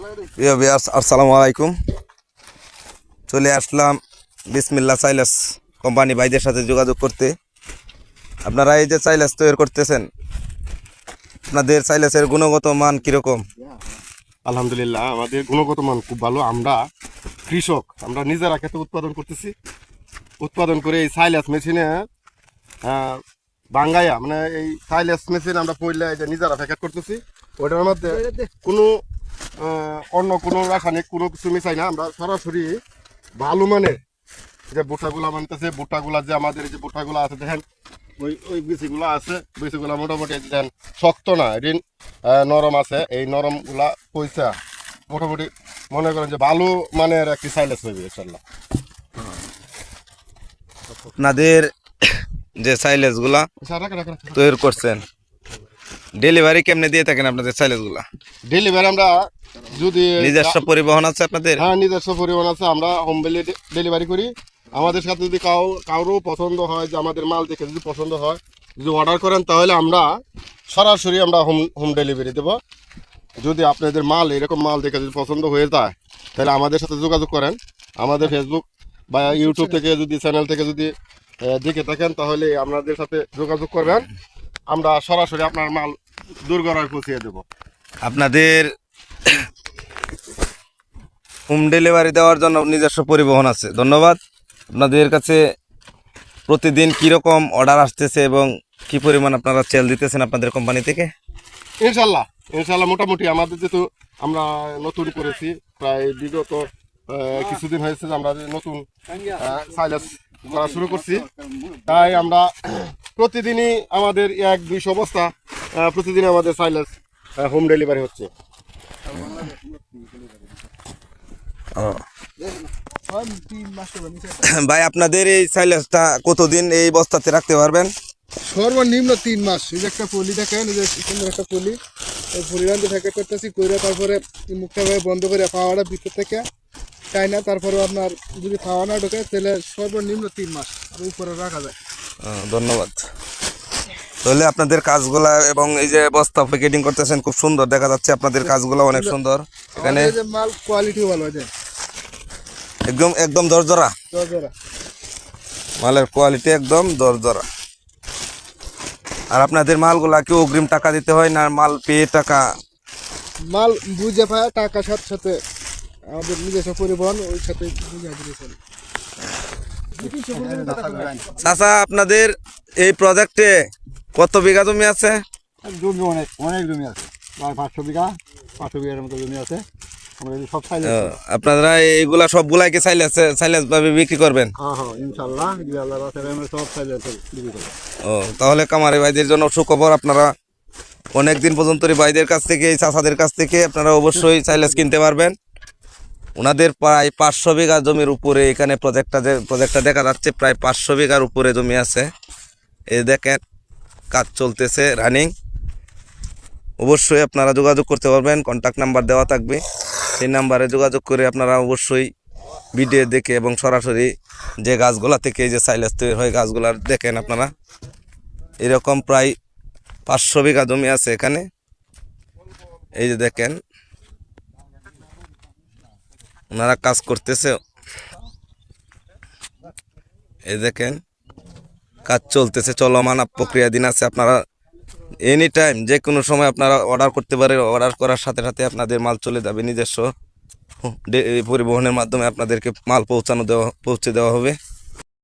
প্রিয় বিয়ার্স আসসালামু আলাইকুম। চলে আসলাম বিসমিল্লা সাইলাস কোম্পানি ভাইদের সাথে যোগাযোগ করতে। আপনারা এই যে সাইলাস তৈরি করতেছেন, আপনাদের সাইলাসের গুণগত মান কীরকম? আলহামদুলিল্লাহ, আমাদের গুণগত মান খুব ভালো। আমরা কৃষক, আমরা নিজেরা খেতে উৎপাদন করতেছি। উৎপাদন করে এই সাইলাস মেশিনে বাঙ্গাইয়া মানে এই সাইলাস মেশিন আমরা পড়লে যে নিজেরা প্যাকেট করতেছি। ওটার মধ্যে কোনো অন্য কোনো রাসায়নিক কোনো কিছু মিশাই না। আমরা সরাসরি ভালো মানের যে বুটাগুলা মানতেছে বুটাগুলা যে আমাদের এই যে বুটাগুলা আছে দেখেন ওই ওই বিচিগুলো আছে বিচিগুলা মোটামুটি দেখেন শক্ত না ঋণ নরম আছে এই নরমগুলা পয়সা মোটামুটি মনে করেন যে ভালো মানের একটি সাইলেস হইবে ইনশাল্লাহ আপনাদের যে সাইলেসগুলা তৈরি করছেন ডেলিভারি কেমনে দিয়ে থাকেন আপনাদের সাইলেসগুলা ডেলিভারি আমরা যদি নিজস্ব পরিবহন আছে আপনাদের? হ্যাঁ নিজস্ব পরিবহন আছে আমরা হোম ডেলিভারি করি। আমাদের সাথে যদি কাউ কারও পছন্দ হয় যে আমাদের মাল দেখে যদি পছন্দ হয় যদি অর্ডার করেন তাহলে আমরা সরাসরি আমরা হোম হোম ডেলিভারি দেবো। যদি আপনাদের মাল এরকম মাল দেখে যদি পছন্দ হয়ে যায় তাহলে আমাদের সাথে যোগাযোগ করেন। আমাদের ফেসবুক বা ইউটিউব থেকে যদি চ্যানেল থেকে যদি দেখে থাকেন তাহলে আপনাদের সাথে যোগাযোগ করবেন। আমরা সরাসরি আপনার মাল দেবো। আপনাদের হোম ডেলিভারি দেওয়ার জন্য নিজস্ব পরিবহন আছে। ধন্যবাদ। আপনাদের কাছে প্রতিদিন কীরকম অর্ডার আসতেছে এবং কি পরিমাণ আপনারা চেল দিতেছেন আপনাদের কোম্পানি থেকে? ইনশাল্লাহ ইনশাল্লাহ মোটামুটি আমাদের যেহেতু আমরা নতুন করেছি প্রায় বিগত কিছুদিন হয়েছে যে আমরা নতুন সাইলাস করা শুরু করছি। তাই আমরা প্রতিদিনই আমাদের এক দুইশো বস্তা প্রতিদিন আমাদের সাইলাস হোম ডেলিভারি হচ্ছে। ভাই আপনাদের এই সাইলেসটা কতদিন এই বস্তাতে রাখতে পারবেন? সর্বনিম্ন তিন মাস। এই যে একটা পলি দেখেন এই যে সুন্দর একটা পলি। এই পলি রান্ধে প্যাকেট করতেছি করে তারপরে মুখটা ভাবে বন্ধ করে পাওয়াটা ভিতর থেকে তাই না তারপরে আপনার যদি খাওয়া না ঢোকে তাহলে সর্বনিম্ন তিন মাস আর উপরে রাখা যায়। ধন্যবাদ। তাহলে আপনাদের কাজগুলা এবং এই যে বস্তা প্যাকেটিং করতেছেন খুব সুন্দর। দেখা যাচ্ছে আপনাদের কাজগুলো অনেক সুন্দর। এখানে মাল কোয়ালিটি ভালো আছে একদম একদম দরজরা। জরা মালের কোয়ালিটি একদম দরজরা। আর আপনাদের মালগুলা কি অগ্রিম টাকা দিতে হয় না মাল পেয়ে টাকা? মাল বুঝে পায় টাকার সাথে সাথে আমাদের নিজস্ব পরিবহন ওই সাথে বুঝে দিয়েছেন চাচা আপনাদের এই প্রজেক্টে কত বিঘা জমি আছে? জমি অনেক অনেক জমি আছে। প্রায় পাঁচশো বিঘা পাঁচশো বিঘার মতো জমি আছে। আমরা সব সাইজ আপনারা এইগুলা সবগুলাই কি সাইলেস সাইলেস ভাবে বিক্রি করবেন? হ্যাঁ হ্যাঁ ইনশাল্লাহ যদি আল্লাহ রাস্তায় আমরা সব বিক্রি করব ও তাহলে কামারি ভাইদের জন্য সুখবর আপনারা অনেক দিন পর্যন্ত ভাইদের কাছ থেকে এই চাচাদের কাছ থেকে আপনারা অবশ্যই সাইলেস কিনতে পারবেন। ওনাদের প্রায় পাঁচশো বিঘা জমির উপরে এখানে প্রজেক্টটা যে প্রজেক্টটা দেখা যাচ্ছে প্রায় পাঁচশো বিঘার উপরে জমি আছে। এই দেখেন কাজ চলতেছে রানিং অবশ্যই আপনারা যোগাযোগ করতে পারবেন কন্ট্যাক্ট নাম্বার দেওয়া থাকবে। সেই নাম্বারে যোগাযোগ করে আপনারা অবশ্যই ভিডিও দেখে এবং সরাসরি যে গাছগুলা থেকে যে সাইলেস তৈরি হয় গাছগুলার দেখেন আপনারা। এরকম প্রায় পাঁচশো বিঘা জমি আছে এখানে। এই যে দেখেন, ওনারা কাজ করতেছে। এই দেখেন কাজ চলতেছে, চলমান প্রক্রিয়াধীন আছে আপনারা এনি টাইম যে কোনো সময় আপনারা অর্ডার করতে পারে অর্ডার করার সাথে সাথে আপনাদের মাল চলে যাবে নিজস্ব। পরিবহনের মাধ্যমে আপনাদেরকে মাল পৌঁছানো দেওয়া পৌঁছে দেওয়া হবে।